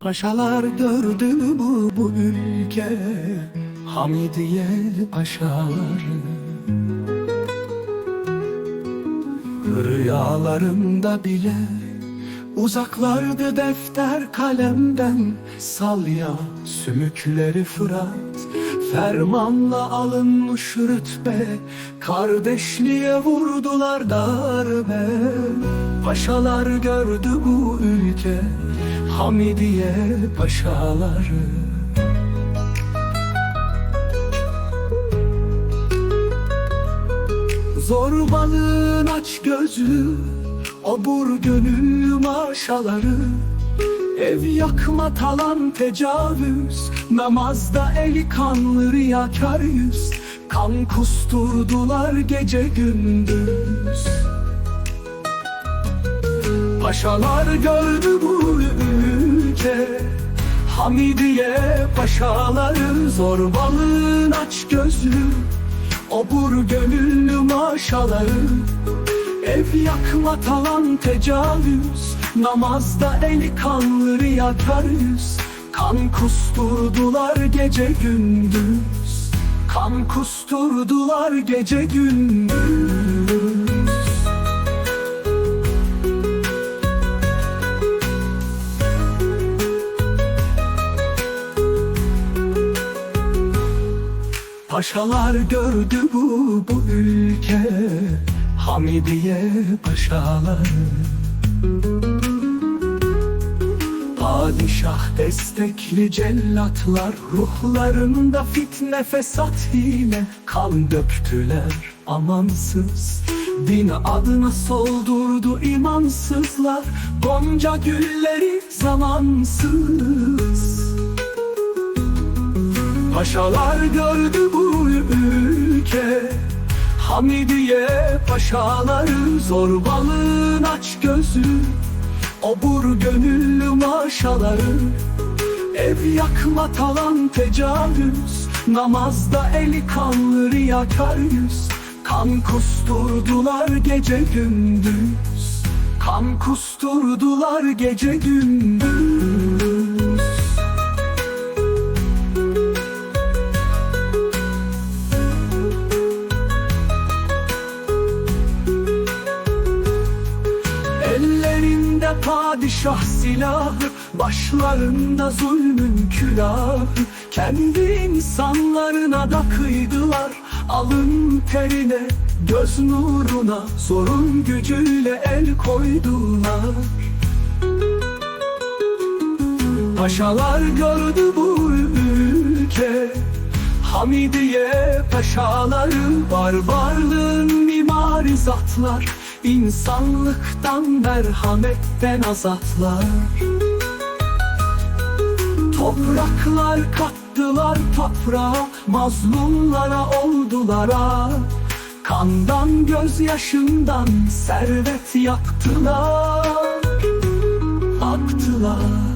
Paşalar gördü bu bu ülke? Hamidiye paşaları. Rüyalarımda bile Uzaklardı defter kalemden. Salya sümükleri Fırat Fermanla alınmış rütbe. Kardeşliğe vurdular darbe Paşalar gördü bu ülke Hamidiye paşaları. Zorbalığın aç gözü Obur gönüllü maşaları. Ev yakma talan tecavüz Namazda eli kanlı riyakar yüz. Kan kusturdular gece gündüz Paşalar gördü bu ülke. Hamidiye paşaları Zorbalığın aç gözü. Obur gönüllü maşaları. Ev yakma talan tecavüz. Namazda eli kanlı riyakar yüz Kan kusturdular gece gündüz. Kan kusturdular gece gündüz Paşalar gördü bu bu ülke. Hamidiye paşalar. Padişah destekli cellatlar Ruhlarında fitne fesat hile Kan döktüler amansız. Din adına soldurdu imansızlar Gonca gülleri zamansız Paşalar gördü bu ülke. Hamidiye paşaları Zorbalığın aç gözü. Obur gönüllü maşaları. Ev yakma talan tecavüz. Namazda eli kanlı riyakar yüz Kan kusturdular gece gündüz. Kan kusturdular gece gündüz padişah silahı Başlarında zulmün külahı. Kendi insanlarına da kıydılar Alın terine, göz nuruna Zorun gücüyle el koydular. Paşalar gördü bu ülke Hamidiye paşaları Barbarlığın mimari zatlar İnsanlıktan merhametten azatlar. Topraklar kattılar toprağa Mazlumlara oldulara Kandan gözyaşından servet yaktılar Aktılar